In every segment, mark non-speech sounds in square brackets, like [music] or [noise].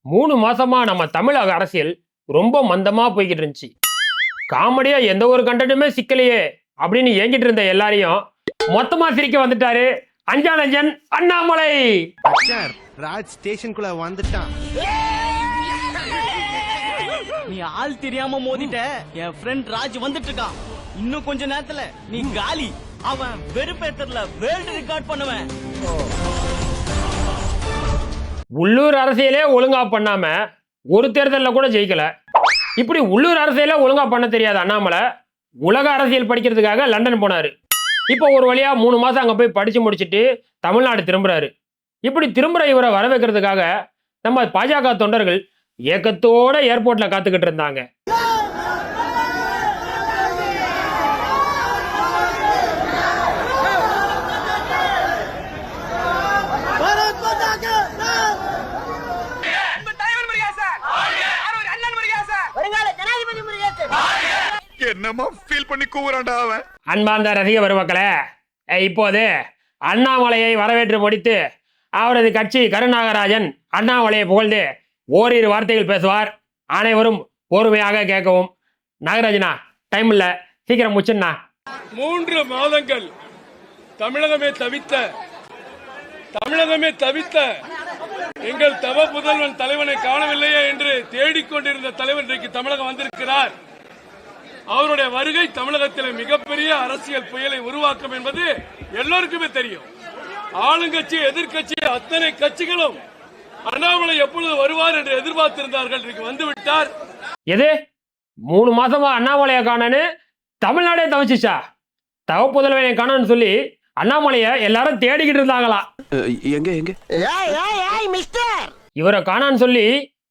மூணு மாசமா நம்ம தமிழக அரசியல் ரொம்ப மந்தமா போய்கிட்டு இருந்துச்சு. காமெடியா எந்த ஒரு கண்டென்ட்டுமே சிக்கலையே அப்படின்னு ஏங்கிட்டு இருந்த எல்லாரையும் மொத்தமா சிரிக்க வந்துட்டாரு அஞ்சானஞ்சன் அண்ணாமலை. சார் ராஜ் ஸ்டேஷனுக்குள்ள வந்துட்டான். நீ ஆள் தெரியாம மோதிட்ட என் ஃப்ரெண்ட் ராஜ் வந்துட்டு இருக்கான் இன்னும் கொஞ்ச நேரத்துல நீ காலி. அவன் வெறுப்பேத்தர்ல வேர்ல்டு ரெக்கார்ட் பண்ணுவேன். உள்ளூர் அரசியலே ஒழுங்கா பண்ணாம ஒரு தேர்தலில் கூட ஜெயிக்கல. இப்படி உள்ளூர் அரசியலே ஒழுங்கா பண்ண தெரியாத அண்ணாமலை உலக அரசியல் படிக்கிறதுக்காக லண்டன் போனாரு. இப்போ ஒரு வழியாக மூணு மாதம் அங்கே போய் படித்து முடிச்சுட்டு தமிழ்நாடு திரும்புகிறாரு இப்படி திரும்புகிற இவரை வரவேற்கிறதுக்காக நம்ம பாஜக தொண்டர்கள் ஏக்கத்தோட ஏர்போர்ட்டில் காத்துக்கிட்டு இருந்தாங்க. கூவுறான்டா அவன். அன்பார்ந்த ரசிக பெருமக்களே இப்போது அண்ணாமலையை வரவேற்று முடித்து அவரது கட்சி கருநாகராஜன் அண்ணாமலையை புகழ்ந்து ஓரிரு வார்த்தைகள் பேசுவார். அனைவரும் பொறுமையாக கேட்கவும். நாகராஜனா டைம் இல்லை. சீக்கிரம் முச்சுண்ணா மூன்று மாதங்கள் தமிழகமே தவித்த தமிழகமே தவித்த எங்கள் தவ புதல்வன் தலைவனை காணவில்லையே என்று தேடிக்கொண்டிருந்த தலைவர் இன்றைக்கு தமிழகம் வந்திருக்கிறார். அவருடைய வருகை தமிழகத்தில் மிகப்பெரிய அரசியல் புயலை உருவாக்கும் என்பது எல்லோருக்குமே தெரியும். ஆளுங்கட்சி எதிர்க்கட்சி அத்தனை கட்சிகளும் அண்ணாமலை எப்பொழுது வருவார் என்று எதிர்பார்த்திருந்தார்கள் இன்றைக்கு வந்துவிட்டார். எது? மூணு மாசமா அண்ணாமலையை காணன்னு தமிழ்நாடே தவிச்சிச்சா? தவ புதல்வனை காணன்னு சொல்லி அண்ணாமலையை எல்லாரும் தேடிக்கிட்டு இருந்தாங்களாம் எங்க எங்க? இவரை காணான்னு சொல்லி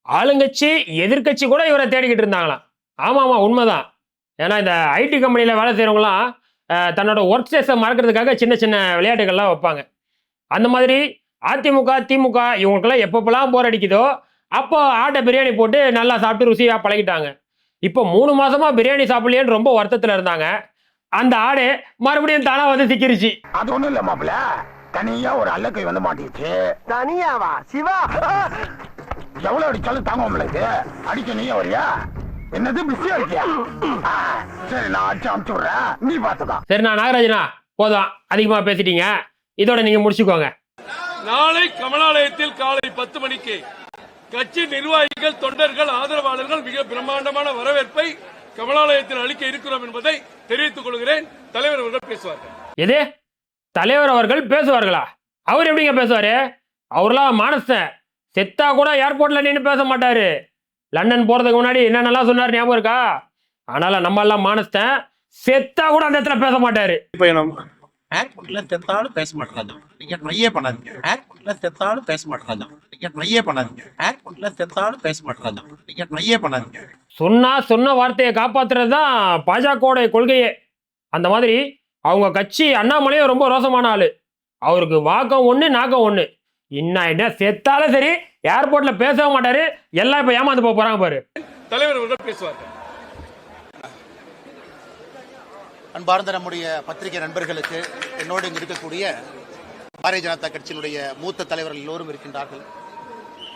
ஆளுங்கட்சி எதிர்க்கட்சி கூட இவரை தேடிக்கிட்டு இருந்தாங்களாம். ஆமாம் ஆமாம் உண்மைதான். ஏன்னா இந்த ஐடி கம்பெனியில் வேலை செய்கிறவங்களாம் தன்னோட ஒர்க் ஸ்டேஸை மறக்கிறதுக்காக சின்ன சின்ன விளையாட்டுகள்லாம் வைப்பாங்க. அந்த மாதிரி அதிமுக திமுக இவங்களுக்கெல்லாம் எப்பப்பெல்லாம் போர் அடிக்குதோ அப்போ ஆட்டை பிரியாணி போட்டு நல்லா சாப்பிட்டு ருசியாக பழகிட்டாங்க. இப்போ மூணு மாசமா பிரியாணி சாப்பிடலையேன்னு ரொம்ப வருத்தத்தில் இருந்தாங்க. அந்த ஆடு மறுபடியும் தானா வந்து சிக்கிருச்சு. அது ஒண்ணும் இல்ல மாப்பிள தனியா ஒரு அல்லக்கை வந்து மாட்டிருச்சு தனியாவா? சிவா? எவ்வளவு அடிச்சாலும் தாங்க முடியல அடிக்க நீயே வரியா? என்னது பிஸியா இருக்கியா? சரி நான் அமுச்சு விடுறேன் நீ பாத்துக்கோ சரி நான் நாகராஜனா? போதும். அதிகமாக பேசிட்டீங்க. இதோட நீங்கள் முடிச்சுக்கோங்க. நாளை கமலாலயத்தில் காலை பத்து மணிக்கு கட்சி நிர்வாகிகள் தொண்டர்கள் ஆதரவாளர்கள் மிக பிரம்மாண்டமான வரவேற்பை கமலாலயத்தில் அளிக்க இருக்கிறோம் என்பதை தெரிவித்துக் கொள்கிறேன். தலைவர் அவர்கள் பேசுவார்கள். எது? தலைவர் அவர்கள் பேசுவார்களா? அவர் எப்படிங்க பேசுவாரு? அவர்லாம் மானஸ்தன் செத்தா கூட ஏர்போர்ட்ல நின்று பேச மாட்டாரு. லண்டன் போறதுக்கு முன்னாடி என்னென்னலாம் சொன்னார் ஞாபகம் இருக்கா? ஆனால நம்ம எல்லாம் மானஸ்தன் செத்தா கூட அந்த இடத்துல பேச மாட்டாரு. ஏர்போர்ட்ல செத்தாலும் பேச மாட்டாங்க. நீங்க ட்ரையே பண்ணாதீங்க. ஏர்போர்ட்ல செத்தாலும் பேச மாட்டாங்க. நீங்க ட்ரையே பண்ணாதீங்க. ஏர்போர்ட்ல செத்தாலும் பேச மாட்டாங்க. நீங்க ட்ரையே பண்ணாதீங்க. சொன்னா சொன்ன வார்த்தையை காப்பாத்துறது தான் பாஜகவோட கொள்கையே. அந்த மாதிரி அவங்க கட்சி அண்ணாமலையும் ரொம்ப ரோசமான ஆளு. அவருக்கு வாக்கம் ஒன்று நாக்கம் ஒன்று இன்னும் என்ன செத்தாலும் சரி ஏர்போர்ட்ல பேசவே மாட்டாரு. எல்லாம் இப்போ ஏமாந்து போக போறாங்க பாரு. தலைவர் அவர்கள் பேசுவார்கள் அன்பார்ந்த நம்முடைய பத்திரிகை நண்பர்களுக்கு என்னோடு இங்கு இருக்கக்கூடிய பாரதிய ஜனதா கட்சியினுடைய மூத்த தலைவர்கள் எல்லோரும் இருக்கின்றார்கள்.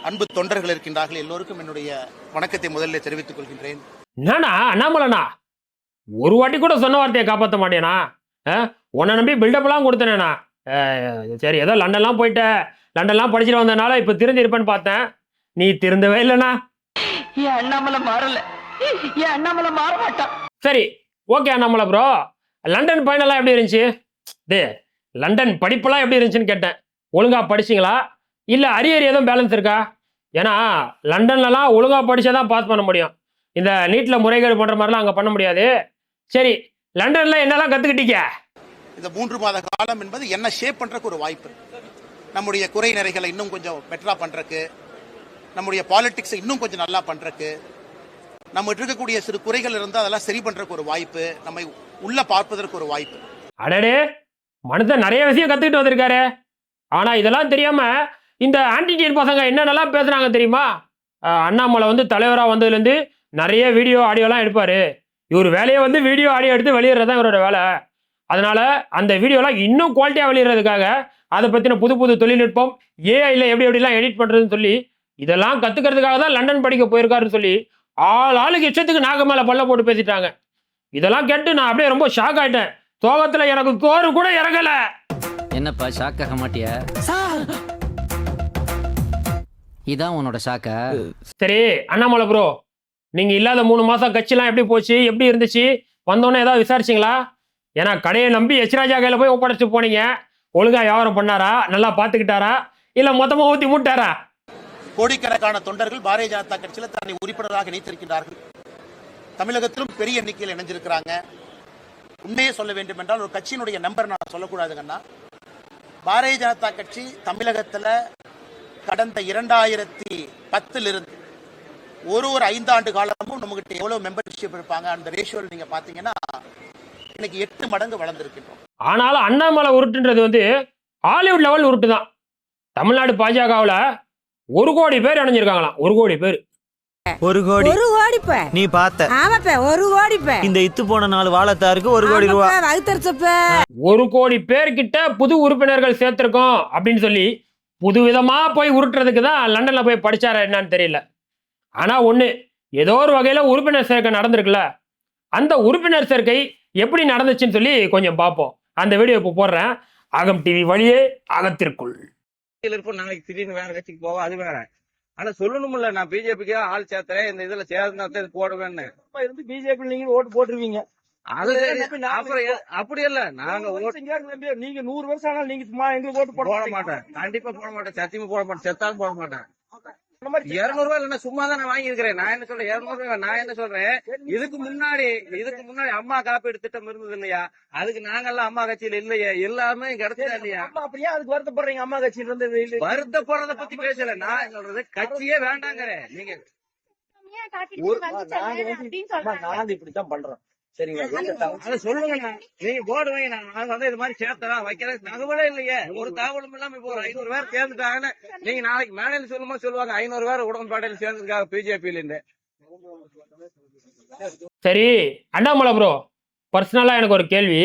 அன்பு தொண்டர்கள் இருக்கின்றார்கள். எல்லோருக்கும் என்னுடைய வணக்கத்தை முதலில் தெரிவித்துக் கொள்கின்றேன். என்னண்ணா அண்ணாமலைண்ணா? ஒரு வாட்டி கூட சொன்ன வார்த்தையை காப்பாற்ற மாட்டேனா? உன்னை நம்பி பில்டப்லாம் கொடுத்தனேண்ணா. அஹ், சரி ஏதோ லண்டன்லாம் போயிட்ட. லண்டன்லாம் படிச்சுட்டு வந்தனால இப்போ திருந்திருப்பேன்னு பார்த்தேன். நீ திருந்தவே இல்லைண்ணா. என் அண்ணாமலை மாறல. என் அண்ணாமலை மாற மாட்டான் சரி ஓகே அண்ணாமலை ப்ரோ லண்டன் பயணம்லாம் எப்படி இருந்துச்சு? டே லண்டன் படிப்பெல்லாம் எப்படி இருந்துச்சுன்னு கேட்டேன். ஒழுங்கா படிச்சிங்களா? இல்லை அரியர் எதுவும் பேலன்ஸ் இருக்கா? ஏன்னா லண்டன்லலாம் ஒழுங்கா படிச்சா தான் பாஸ் பண்ண முடியும். இந்த நீட்டில் முறைகேடு பண்ணுற மாதிரிலாம் அங்கே பண்ண முடியாது. சரி லண்டன்ல என்னெல்லாம் கற்றுக்கிட்டீங்க இந்த மூன்று மாத காலம் என்பது என்ன ஷேப் பண்றதுக்கு ஒரு வாய்ப்பு நம்முடைய குறை நிறைகளை இன்னும் கொஞ்சம் பெட்டராக பண்ணுறக்கு நம்முடைய பாலிட்டிக்ஸை இன்னும் கொஞ்சம் நல்லா பண்ணுறக்கு நம்ம இருக்கக்கூடிய சிறு குறைகள் இருந்தால் அதெல்லாம் சரி பண்ணுறக்கு ஒரு வாய்ப்பு நம்மை உள்ள பார்ப்பதற்கு ஒரு வாய்ப்பு. அடடே மனுஷன் நிறைய விஷயம் கற்றுக்கிட்டு வந்திருக்காரு. ஆனால் இதெல்லாம் தெரியாமல் இந்த ஆன்டிடியன் பசங்க என்னென்னலாம் பேசுகிறாங்க தெரியுமா? அண்ணாமலை வந்து தலைவராக வந்ததுலேருந்து நிறைய வீடியோ ஆடியோலாம் எடுப்பார். இவர் வேலையை வந்து வீடியோ ஆடியோ எடுத்து வெளியிடுறது தான் இவரோட வேலை. அதனால் அந்த வீடியோலாம் இன்னும் குவாலிட்டியாக வெளியிடுறதுக்காக அதை பற்றின புது புது தொழில்நுட்பம் ஏஐயில் எப்படி எப்படிலாம் எடிட் பண்ணுறதுன்னு சொல்லி இதெல்லாம் கற்றுக்கிறதுக்காக தான் லண்டன் படிக்க போயிருக்காருன்னு சொல்லி ஆள் ஆளுக்கு இஷ்டத்துக்கு நாக மேலே பல்ல போட்டு பேசிட்டாங்க. இதெல்லாம் கேட்டு நான் அப்படியே ரொம்ப ஷாக் ஆயிட்டேன். சோகத்தில் எனக்கு தோறு கூட இறங்கலை. என்னப்பா ஷாக் ஆக மாட்டியா? இதான் உன்னோட ஷாக்கா சரி அண்ணாமலை ப்ரோ நீங்கள் இல்லாத மூணு மாதம் கட்சிலாம் எப்படி போச்சு எப்படி இருந்துச்சு? வந்தோன்னே ஏதாவது விசாரிச்சிங்களா? ஏன்னா கடையை நம்பி எச்ராஜா கையில் போய் ஒப்படைச்சிட்டு போனீங்க. ஒழுங்கா வியாபாரம் பண்ணாரா? நல்லா பார்த்துக்கிட்டாரா இல்ல மொத்தமா ஊத்தி மூட்டாரா? கோடிக்கணக்கான தொண்டர்கள் பாரதிய ஜனதா கட்சியில் தன்னை உறுப்பினராக இணைத்திருக்கிறார்கள் தமிழகத்திலும் பெரிய எண்ணிக்கையில் இணைஞ்சிருக்கிறாங்க. உண்மையே சொல்ல வேண்டும் என்றால் ஒரு கட்சியினுடைய நம்பர் நான் சொல்லக்கூடாதுங்கன்னா பாரதிய ஜனதா கட்சி தமிழகத்தில் கடந்த இரண்டாயிரத்தி பத்திலிருந்து ஒரு ஒரு ஐந்தாண்டு காலமும் நம்மகிட்ட எவ்வளவு மெம்பர்ஷிப் இருப்பாங்க? அந்த ரேஷியோவில் நீங்க பாத்தீங்கன்னா இன்னைக்கு எட்டு மடங்கு வளர்ந்துருக்கின்றோம். ஆனாலும் அண்ணாமலை உருட்டுன்றது வந்து ஹாலிவுட் லெவல் உருட்டு தான் தமிழ்நாடு பாஜகவில் ஒரு கோடி பேர் இணைஞ்சிருக்காங்களாம். ஒரு கோடி பேர். ஒரு கோடி. ஒரு கோடிப்ப நீ பார்த்த. ஆமாப்ப ஒரு கோடிப்ப இந்த இத்து போன நாலு வாழத்தாருக்கு ஒரு கோடி ரூபா. வகுத்தரிச்சப்ப ஒரு கோடி பேர்கிட்ட புது உறுப்பினர்கள் சேர்த்திருக்கோம் அப்படின்னு சொல்லி புது விதமா போய் உருட்டுறதுக்கு தான் லண்டன்ல போய் படிச்சாரா என்னன்னு தெரியல. ஆனா ஒண்ணு ஏதோ ஒரு வகையில உறுப்பினர் சேர்க்கை நடந்திருக்குல்ல. அந்த உறுப்பினர் சேர்க்கை எப்படி நடந்துச்சுன்னு சொல்லி கொஞ்சம் பார்ப்போம். அந்த வீடியோ இப்போ போடுறேன். அகம் டிவி வழியே அகத்திற்குள். இருப்போம். நாளைக்கு திடீர்னு வேற கட்சிக்கு போவோம் அது வேற. ஆனா சொல்லணும்ல நான் பிஜேபிக்கு ஆள் சேர்த்துறேன். இந்த இதுல சேர்ந்தா இது போடுவேன்னு. இருந்து பிஜேபி நீங்க ஓட்டு போட்டுருவீங்க. அது அப்புறம் எ- அப்படி இல்ல. நாங்க ஓட்டு நீங்க நூறு வருஷம் ஆனாலும் நீங்க சும்மா எங்களுக்கு ஓட்டு போட மாட்டேன். கண்டிப்பா போட மாட்டேன். சத்தியமா போட மாட்டேன். செத்தாலும் போட மாட்டேன். இருநூறு ரூபாய் இல்ல சும்மா தான் நான் வாங்கியிருக்கிறேன். நான் என்ன சொல்றேன்? இருநூறு ரூபாய் நான் என்ன சொல்றேன்? இதுக்கு முன்னாடி இதுக்கு முன்னாடி அம்மா காப்பீடு திட்டம் இருந்தது இல்லையா? அதுக்கு நாங்கெல்லாம் அம்மா கட்சியில இல்லையா. எல்லாமே கிடைச்சதா இல்லையா? அப்படியே அதுக்கு வருத்தப்படுறீங்க? அம்மா கட்சியில இருந்து வருத்தப்படுறத பத்தி பேசல. நான் சொல்றது? கட்சியே வேண்டாங்கிறேன். நீங்க நாங்க இப்படித்தான் பண்றோம். சரிங்களா அதை சொல்லுங்க நீங்க நாங்க வந்து இது மாதிரி சேர்த்தலாம் வைக்கிற தகவலே இல்லையே. ஒரு தகவலும் இல்லாம இப்போ ஒரு ஐநூறு பேர் சேர்ந்துட்டாங்கன்னு நீங்க நாளைக்கு மேடையில் சொல்லும்போது சொல்லுவாங்க. ஐநூறு பேர் உடன்பாட்டையில் சேர்ந்துருக்காங்க பிஜேபியில இருந்து சரி அண்ணாமலை ப்ரோ பர்சனலாக எனக்கு ஒரு கேள்வி.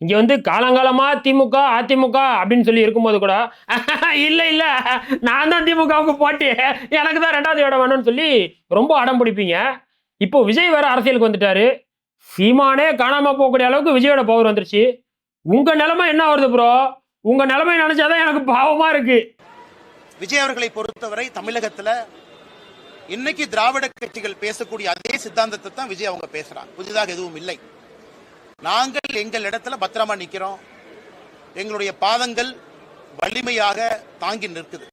இங்கே வந்து காலங்காலமா திமுக அதிமுக அப்படின்னு சொல்லி இருக்கும்போது கூட [laughs] இல்லை இல்லை. நான் தான் திமுகவுக்கு போட்டி. எனக்கு தான் ரெண்டாவது இடம் வேணும்னு சொல்லி ரொம்ப அடம் பிடிப்பீங்க. இப்போ விஜய் வேற அரசியலுக்கு வந்துட்டாரு. சீமானே காணாம போகக்கூடிய அளவுக்கு விஜயோட பவர் வந்துருச்சு. உங்க நிலைமை என்ன வருது ப்ரோ உங்க நிலைமை நினைச்சாதான் எனக்கு பாவமா இருக்கு. விஜய் அவர்களை பொறுத்தவரை தமிழகத்துல இன்னைக்கு திராவிட கட்சிகள் பேசக்கூடிய அதே சித்தாந்தத்தை தான் விஜய் அவங்க பேசுறாங்க. புதிதாக எதுவும் இல்லை. நாங்கள் எங்கள் இடத்துல பத்திரமா நிக்கிறோம். எங்களுடைய பாதங்கள் வலிமையாக தாங்கி நிற்குது.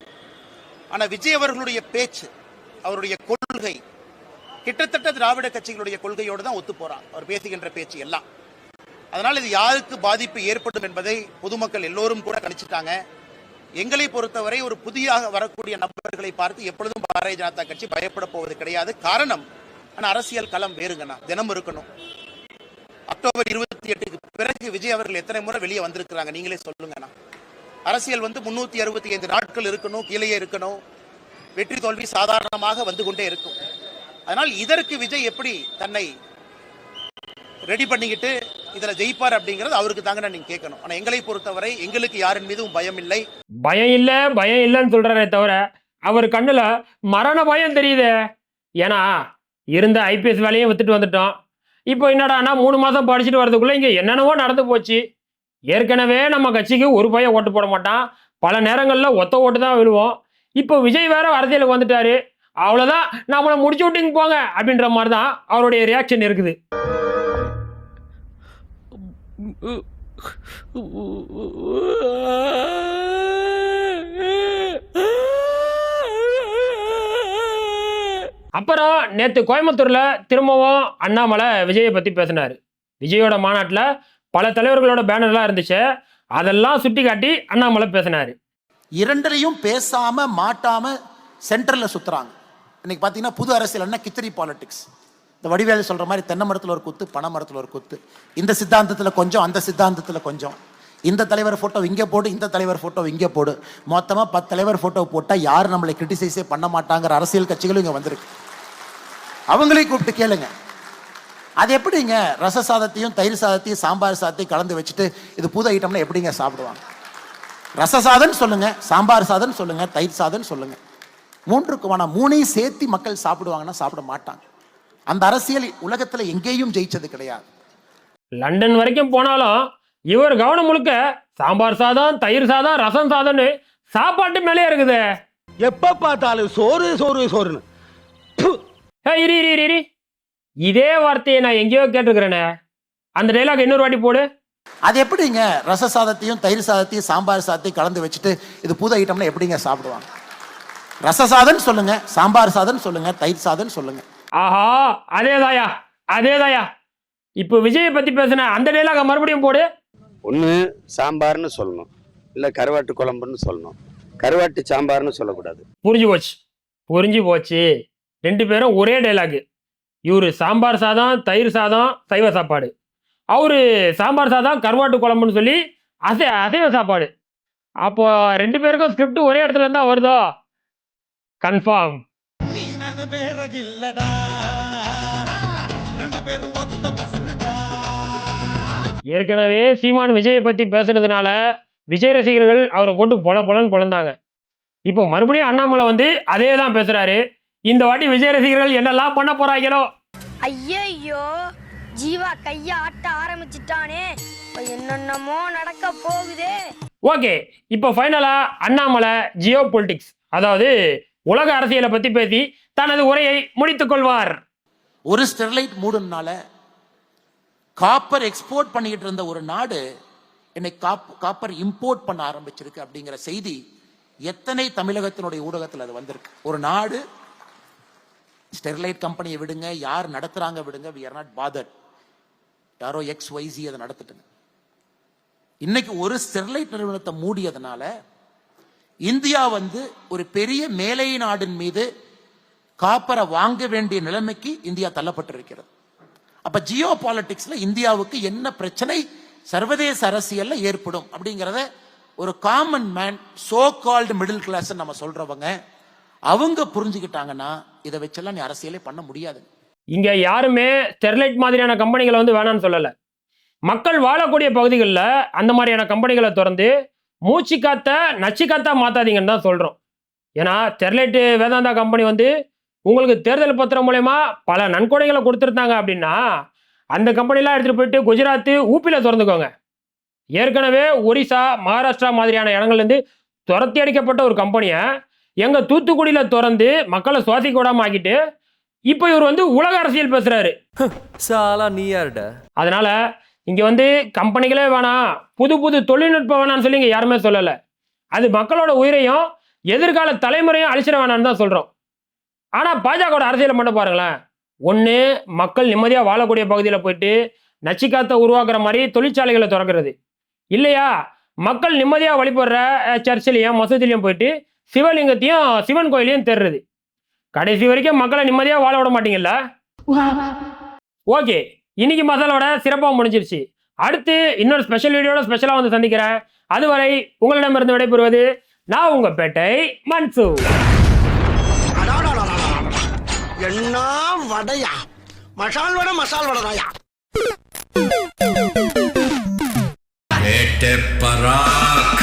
ஆனா விஜய் அவர்களுடைய பேச்சு அவருடைய கொள்கை கிட்டத்தட்ட திராவிட கட்சிகளுடைய கொள்கையோடு தான் ஒத்து போறான் அவர் பேசுகின்ற பேச்சு எல்லாம். அதனால் இது யாருக்கு பாதிப்பு ஏற்படும் என்பதை பொதுமக்கள் எல்லோரும் கூட கணிச்சிட்டாங்க. எங்களை பொறுத்தவரை ஒரு புதியாக வரக்கூடிய நபர்களை பார்த்து எப்பொழுதும் பாரதிய ஜனதா கட்சி பயப்பட போவது கிடையாது. காரணம் ஆனா அரசியல் களம் வேறுங்கண்ணா. தினம் இருக்கணும். அக்டோபர் இருபத்தி எட்டுக்கு பிறகு விஜய் அவர்கள் எத்தனை முறை வெளியே வந்திருக்கிறாங்க நீங்களே சொல்லுங்கண்ணா. அரசியல் வந்து முன்னூத்தி அறுபத்தி ஐந்து நாட்கள் இருக்கணும் கீழே இருக்கணும். வெற்றி தோல்வி சாதாரணமாக வந்து கொண்டே இருக்கும். அதனால் இதற்கு விஜய் எப்படி தன்னை ரெடி பண்ணிக்கிட்டு இதுல ஜெயிப்பார் அப்படிங்கிறது அவருக்கு தாங்க நீங்க கேட்கணும். ஆனா எங்களை பொறுத்தவரை எங்களுக்கு யாரின் மீதும் பயம் இல்லை. பயம் இல்லை பயம் இல்லைன்னு சொல்கிறாரே தவிர அவர் கண்ணுல மரண பயம் தெரியுதே. ஏன்னா இருந்த ஐபிஎஸ் வேலையும் வித்துட்டு வந்துட்டோம். இப்போ என்னடான்னா மூணு மாதம் படிச்சுட்டு வரதுக்குள்ள இங்கே என்னென்னவோ நடந்து போச்சு. ஏற்கனவே நம்ம கட்சிக்கு ஒரு பையன் ஓட்டு போட மாட்டான். பல நேரங்களில் ஒத்த ஓட்டு தான் விழுவோம். இப்போ விஜய் வேற அரசியலுக்கு வந்துட்டாரு. அவ்வளோதான் நம்மளை முடிச்சு விட்டுங்க போங்க அப்படின்ற மாதிரி தான் அவருடைய ரியாக்ஷன் இருக்குது. அப்புறம் நேற்று கோயம்புத்தூரில் திரும்பவும் அண்ணாமலை விஜயை பற்றி பேசினார். விஜயோட மாநாட்டில் பல தலைவர்களோட பேனர்லாம் இருந்துச்சு. அதெல்லாம் சுட்டி காட்டி அண்ணாமலை பேசினார். இரண்டரையும் பேசாமல் மாட்டாமல் சென்டரில் சுற்றுறாங்க இன்னைக்கு பார்த்தீங்கன்னா புது அரசியல் என்ன கிச்சரி பாலிடிக்ஸ் இந்த வடிவேலு சொல்கிற மாதிரி தென்னை மரத்தில் ஒரு குத்து பனை மரத்தில் ஒரு குத்து. இந்த சித்தாந்தத்தில் கொஞ்சம் அந்த சித்தாந்தத்தில் கொஞ்சம். இந்த தலைவர் ஃபோட்டோ இங்கே போடு இந்த தலைவர் ஃபோட்டோ இங்கே போடு. மொத்தமாக பத்து தலைவர் ஃபோட்டோ போட்டால் யார் நம்மளை கிரிட்டிசைஸே பண்ண மாட்டாங்கிற அரசியல் கட்சிகளும் இங்கே வந்திருக்கு. அவங்களையும் கூப்பிட்டு கேளுங்க. அது எப்படிங்க? ரச சாதத்தையும் தயிர் சாதத்தையும் சாம்பார் சாதத்தையும் கலந்து வச்சுட்டு இது புது ஐட்டம்னா எப்படிங்க சாப்பிடுவாங்க? ரச சாதம்னு சொல்லுங்கள் சாம்பார் சாதம்னு சொல்லுங்கள் தயிர் சாதம்னு சொல்லுங்கள் சொல்லுங்க மூன்றுக்குமான மூணையும் சேர்த்து மக்கள் சாப்பிடுவாங்கன்னா சாப்பிட மாட்டாங்க. அந்த அரசியல் உலகத்துல எங்கேயும் ஜெயிச்சது கிடையாது. லண்டன் வரைக்கும் போனாலும் இவர் கவனம் முழுக்க சாம்பார் சாதம் தயிர் சாதம் ரசம் சாதம்னு சாப்பாட்டு மேலே இருக்குது. எப்ப பார்த்தாலும் சோறு சோறு சோறுன்னு. ஏ இரு இரு இரு, இரு. இதே வார்த்தையை நான் எங்கேயோ கேட்டிருக்கிறேனே. அந்த டைலாக் இன்னொரு வாட்டி போடு. அது எப்படிங்க? ரச சாதத்தையும் தயிர் சாதத்தையும் சாம்பார் சாதத்தையும் கலந்து வச்சுட்டு இது புது ஐட்டம்னா எப்படிங்க சாப்பிடுவாங்க? ரச சாதம் சொல்லுங்க சாம்பார் சாதம் சொல்லுங்க தயிர் சாதம் சொல்லுங்க. ஆஹா அதேதாயா அதேதாயா. இப்போ விஜயை பத்தி பேசின அந்த டைலாக மறுபடியும் போடு. ஒண்ணு சாம்பார்னு சொல்லணும். இல்ல கருவாட்டு குழம்புன்னு சொல்லணும். கருவாட்டு சாம்பார்னு சொல்லக்கூடாது. புரிஞ்சு போச்சு புரிஞ்சு போச்சு. ரெண்டு பேரும் ஒரே டைலாகு இவரு சாம்பார் சாதம் தயிர் சாதம் சைவ சாப்பாடு. அவரு சாம்பார் சாதம் கருவாட்டு குழம்புன்னு சொல்லி அசை அசைவ சாப்பாடு. அப்போ ரெண்டு பேருக்கும் ஸ்கிரிப்ட் ஒரே இடத்துல இருந்தா வருதோ? கன்ஃபார்ம். ஏற்கனவே சீமான் விஜயை பத்தி பேசுனதுனால விஜய் ரசிகர்கள் அவரை போட்டு பொல பொலன்னு பொழந்தாங்க இப்போ மறுபடியும் அண்ணாமலை வந்து அதே தான் பேசுறாரு. இந்த வாட்டி விஜய் ரசிகர்கள் என்னெல்லாம் பண்ண போறாங்களோ? ஐயோ ஜீவா கைய ஆட்ட ஆரம்பிச்சிட்டானே. என்னென்னமோ நடக்க போகுதே. ஓகே இப்போ ஃபைனலா அண்ணாமலை ஜியோ பொலிட்டிக்ஸ் அதாவது உலக அரசியலை பத்தி பேசி தனது உரையை முடித்துக் கொள்வார். ஒரு ஸ்டெர்லைட் மூடுனால காப்பர் எக்ஸ்போர்ட் பண்ணிக்கிட்டு இருந்த ஒரு நாடு என்னை காப் காப்பர் இம்போர்ட் பண்ண ஆரம்பிச்சிருக்கு அப்படிங்கிற செய்தி எத்தனை தமிழகத்தினுடைய ஊடகத்தில் அது வந்திருக்கு. ஒரு நாடு ஸ்டெர்லைட் கம்பெனியை விடுங்க யார் நடத்துறாங்க விடுங்க வி ஆர் நாட் பாதர் யாரோ எக்ஸ் ஒய்சி அதை நடத்திட்டுங்க. இன்னைக்கு ஒரு ஸ்டெர்லைட் நிறுவனத்தை மூடியதுனால இந்தியா வந்து ஒரு பெரிய மேலை நாடின் மீது காப்பரை வாங்க வேண்டிய நிலைமைக்கு இந்தியா தள்ளப்பட்டிருக்கிறது. அப்ப ஜியோ பாலிட்டிக்ஸ்ல இந்தியாவுக்கு என்ன பிரச்சனை? சர்வதேச அரசியல்ல ஏற்படும் அப்படிங்கிறத ஒரு common man so called middle class நம்ம சொல்றவங்க அவங்க புரிஞ்சுக்கிட்டாங்கன்னா இதை வச்செல்லாம் நீ அரசியலே பண்ண முடியாது. இங்க யாருமே ஸ்டெர்லைட் மாதிரியான கம்பெனிகளை வந்து வேணாம்னு சொல்லலை. மக்கள் வாழக்கூடிய பகுதிகளில் அந்த மாதிரியான கம்பெனிகளை திறந்து மூச்சு காத்த நச்சு காத்தா மாத்தாதீங்கன்னு தான் சொல்றோம். ஏன்னா ஸ்டெர்லைட் வேதாந்தா கம்பெனி வந்து உங்களுக்கு தேர்தல் பத்திரம் மூலயமா பல நன்கொடைகளை கொடுத்துருந்தாங்க அப்படின்னா அந்த கம்பெனிலாம் எடுத்துட்டு போயிட்டு குஜராத் ஊப்பில திறந்துக்கோங்க. ஏற்கனவே ஒரிசா மகாராஷ்டிரா மாதிரியான இடங்கள்லேருந்து துரத்தி அடிக்கப்பட்ட ஒரு கம்பெனியை எங்க தூத்துக்குடியில திறந்து மக்களை சுவாசிக்க விடாம ஆக்கிட்டு இப்போ இவர் வந்து உலக அரசியல் பேசுறாரு. சாலா நீ யாருடா? அதனால இங்க வந்து கம்பெனிகளே வேணாம் புது புது தொழில்நுட்பம் வேணாம்னு சொல்லி இங்க யாருமே சொல்லல. அது மக்களோட உயிரையும் எதிர்கால தலைமுறையும் அழிச்சிட வேணாம்னு தான் சொல்றோம். ஆனா பாஜகவோட அரசியலை மட்டும் பாருங்களேன். ஒன்று மக்கள் நிம்மதியாக வாழக்கூடிய பகுதியில் போயிட்டு நச்சிக்காத்த உருவாக்குற மாதிரி தொழிற்சாலைகளை திறக்கிறது. இல்லையா? மக்கள் நிம்மதியாக வழிபடுற சர்ச்சிலையும் மசூதிலையும் போயிட்டு சிவலிங்கத்தையும் சிவன் கோயிலையும் தேடுறது. கடைசி வரைக்கும் மக்களை நிம்மதியாக வாழ விட மாட்டீங்கல்ல? ஓகே. இன்னைக்கு மசாலோட சிறப்பாக முடிஞ்சிருச்சு. அடுத்து இன்னொரு ஸ்பெஷல் வீடியோட ஸ்பெஷலாக வந்து சந்திக்கிறேன். அதுவரை உங்களிடமிருந்து விடைபெறுவது நான் உங்க பேட்டை மன்சு. என்ன வடையா? மசால் வடை மசால் வடையா பராக்